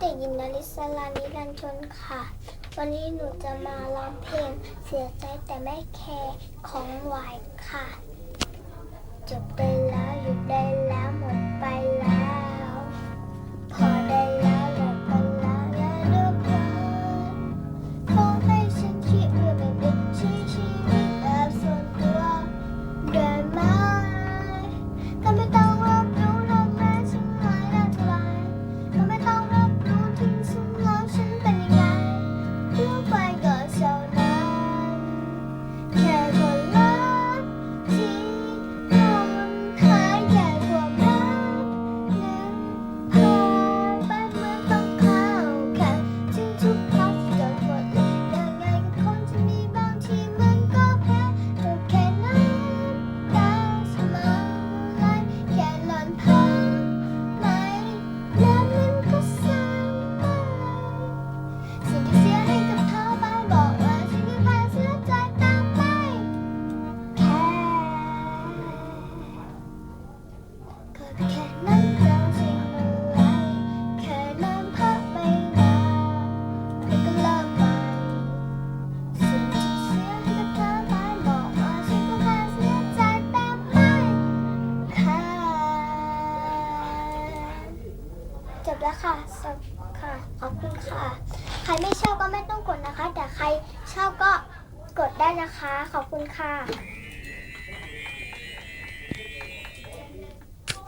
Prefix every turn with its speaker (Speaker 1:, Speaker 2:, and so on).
Speaker 1: เด็กหญิงนาริสลานิรันชนค่ะ วันนี้หนูจะมาร้องเพลงเสียใจแต่ไม่แคร์ของหวายค่ะ จบไปแล้วหยุดได้แล้วหมดไปแล้ว พอได้แล้วเลิกกันแล้วอย่าเลิกกันขอให้ฉันคิดเรื่องไม่เป็นชีชีวิตแบบส่วนตัวได้ไหมก็ไม่ต้อง จบแล้วค่ะสบค่ะ ขอบคุณค่ะ ใครไม่ชอบก็ไม่ต้องกดนะคะ แต่ใครชอบก็กดได้นะคะ ขอบคุณค่ะ